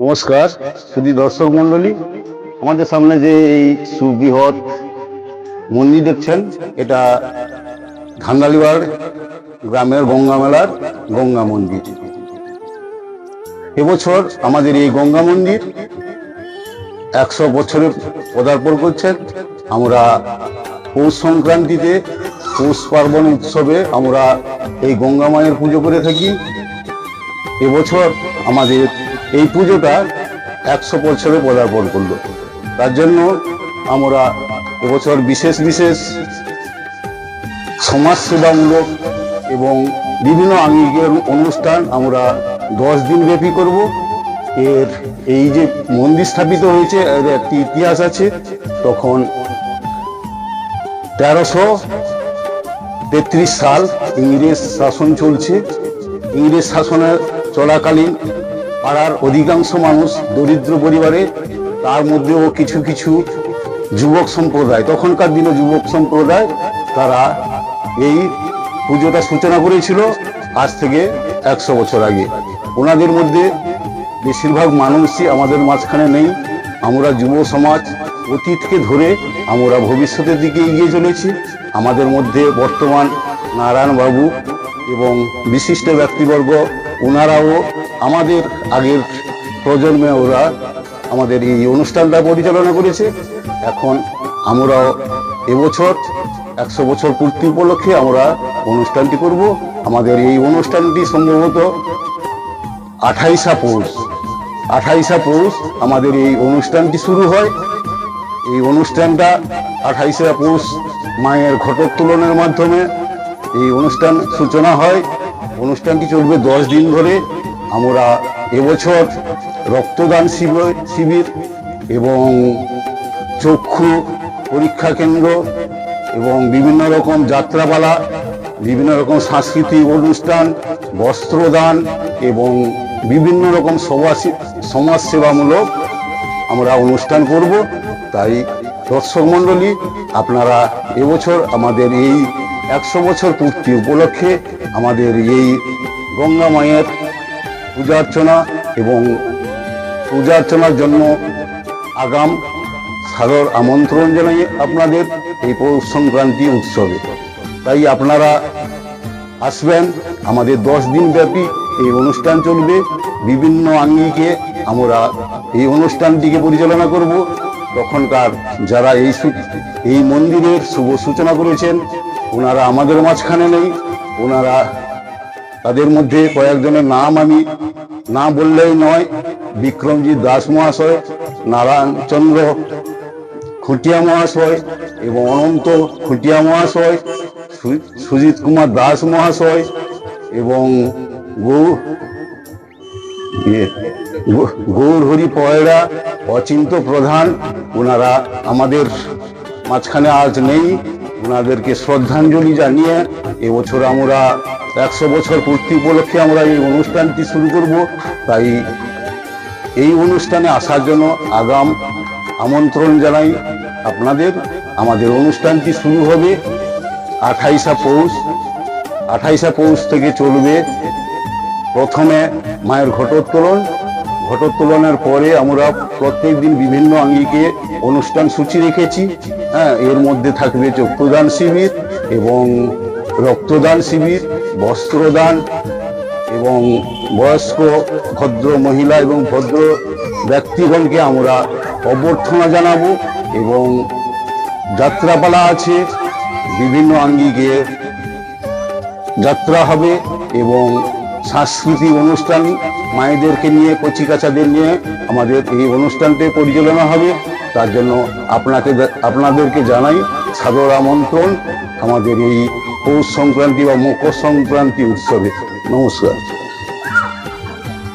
নমস্কার শুধু দর্শক মণ্ডলী, আমাদের সামনে যে এই সুবৃহৎ মন্দির দেখছেন, এটা ধান্দালিবাড় গ্রামের গঙ্গা মেলার গঙ্গা মন্দির। এবছর আমাদের এই গঙ্গা মন্দির একশো বছরে পদার্পণ করছেন। আমরা পৌষ সংক্রান্তিতে, পৌষ পার্বণ উৎসবে আমরা এই গঙ্গা মায়ের পুজো করে থাকি। এবছর আমাদের এই পুজোটা একশো বছরে পদার্পণ করল। তার জন্য আমরা এবছর বিশেষ বিশেষ সমাজসেবামূলক এবং বিভিন্ন আঙ্গিকের অনুষ্ঠান আমরা দশ দিন ব্যাপী করব। এর এই যে মন্দির স্থাপিত হয়েছে, এর একটি ইতিহাস আছে। তখন তেরোশো তেত্রিশ সাল ইংরেজ শাসন চলছে। ইংরেজ শাসনের চলাকালীন পাড়ার অধিকাংশ মানুষ দরিদ্র পরিবারে, তার মধ্যেও কিছু কিছু যুবক সম্প্রদায়, তখনকার দিনে যুবক সম্প্রদায়, তারা এই পুজোটা সূচনা করেছিল আজ থেকে একশো বছর আগে। ওনাদের মধ্যে বেশিরভাগ মানুষই আমাদের মাঝখানে নেই। আমরা যুব সমাজ অতীতকে ধরে আমরা ভবিষ্যতের দিকে এগিয়ে চলেছি। আমাদের মধ্যে বর্তমান নারায়ণ বাবু এবং বিশিষ্ট ব্যক্তিবর্গ ওনারাও আমাদের আগের প্রজন্মে ওরা আমাদের এই অনুষ্ঠানটা পরিচালনা করেছে। এখন আমরাও এবছর একশো বছর পূর্তি উপলক্ষে আমরা অনুষ্ঠানটি করব। আমাদের এই অনুষ্ঠানটি সম্ভবত আঠাইশা পৌষ। আঠাইশা পৌষ আমাদের এই অনুষ্ঠানটি শুরু হয়। এই অনুষ্ঠানটা আঠাইশে পৌষ মায়ের ঘটোত্তোলনের মাধ্যমে এই অনুষ্ঠান সূচনা হয়। অনুষ্ঠানটি চলবে দশ দিন ধরে। আমরা এবছর রক্তদান শিবির শিবির এবং চক্ষু পরীক্ষা কেন্দ্র এবং বিভিন্ন রকম যাত্রাপালা, বিভিন্ন রকম সাংস্কৃতিক অনুষ্ঠান, বস্ত্রদান এবং বিভিন্ন রকম সমাজ সমাজসেবামূলক আমরা অনুষ্ঠান করব। তাই দর্শক মণ্ডলী, আপনারা এবছর আমাদের এই একশো বছর পূর্তি উপলক্ষে আমাদের এই গঙ্গা মায়ের পূজা অর্চনা এবং পূজা অর্চনার জন্য আগাম সাদর আমন্ত্রণ জানাই আপনাদের এই পৌষ সংক্রান্তি উৎসবে। তাই আপনারা আসবেন, আমাদের দশ দিন ব্যাপী এই অনুষ্ঠান চলবে। বিভিন্ন আঙ্গিকে আমরা এই অনুষ্ঠানটিকে পরিচালনা করব। তখনকার যারা এই এই মন্দিরের শুভ সূচনা করেছেন, ওনারা আমাদের মাঝখানে নেই। ওনারা তাদের মধ্যে কয়েকজনের নাম আমি না বললেই নয় বিক্রমজিৎ দাস মহাশয় নারায়ণচন্দ্র খুঁটিয়া মহাশয় এবং অনন্ত খুঁটিয়া মহাশয় সুজিত কুমার দাস মহাশয় এবং গৌ ইয়ে, গৌ- গৌরহরি পয়রা অচিন্ত প্রধান ওনারা আমাদের মাঝখানে আজ নেই। ওনাদেরকে শ্রদ্ধাঞ্জলি জানিয়ে এবছর আমরা একশো বছর পূর্তি উপলক্ষে আমরা এই অনুষ্ঠানটি শুরু করব। তাই এই অনুষ্ঠানে আসার জন্য আগাম আমন্ত্রণ জানাই আপনাদের। আমাদের অনুষ্ঠানটি শুরু হবে আঠাইশা পৌষ। আঠাইশা পৌষ থেকে চলবে প্রথমে মায়ের ঘটোত্তোলন ঘটোত্তোলনের পরে আমরা প্রত্যেক দিন বিভিন্ন আঙ্গিকে অনুষ্ঠান সূচি রেখেছি। হ্যাঁ এর মধ্যে থাকবে চক্ষুদান শিবির এবং রক্তদান শিবির, বস্ত্রদান এবং বয়স্ক, ভদ্র মহিলা এবং ভদ্র ব্যক্তিগণকে আমরা অভ্যর্থনা জানাব এবং যাত্রাপালা আছে, বিভিন্ন আঙ্গিকে যাত্রা হবে এবং সাংস্কৃতিক অনুষ্ঠান মায়েদেরকে নিয়ে কচি কচিকাচাদের নিয়ে আমাদের এই অনুষ্ঠানটি পরিচালনা হবে। তার জন্য আপনাকে আপনাদেরকে জানাই সাদর আমন্ত্রণ। আমাদের এই পৌষ সংক্রান্তি বা মকর সংক্রান্তি উৎসবে। নমস্কার।